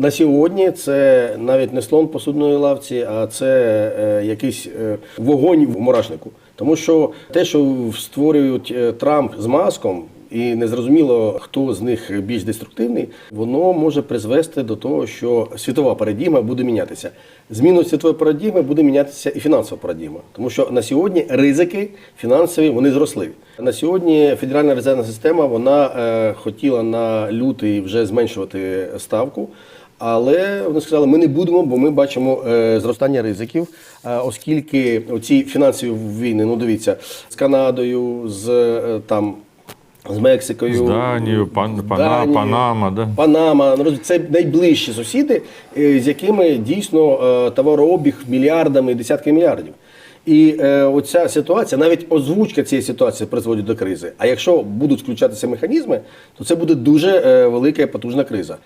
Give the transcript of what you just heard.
На сьогодні це навіть не слон посудної лавці, а це е, якийсь е, вогонь в мурашнику. Тому що те, що створюють е, Трамп з маском, і незрозуміло, хто з них більш деструктивний, воно може призвести до того, що світова парадігма буде мінятися. Зміну світової парадігми буде мінятися і фінансова парадігма, тому що на сьогодні ризики фінансові вони зросли. На сьогодні Федеральна резервна система вона хотіла на лютий вже зменшувати ставку. Але вони сказали, ми не будемо, бо ми бачимо е, зростання ризиків, е, оскільки оці фінансові війни, ну дивіться, з Канадою, з е, там. З Мексикою, З Данією, Пан- Пана- Данією, Панама, да? Панама. Ну, Це найближчі сусіди, з якими дійсно товарообіг мільярдами, десятки мільярдів. І е, оця ситуація, навіть озвучка цієї ситуації призводить до кризи. А якщо будуть включатися механізми, то це буде дуже е, велика і потужна криза.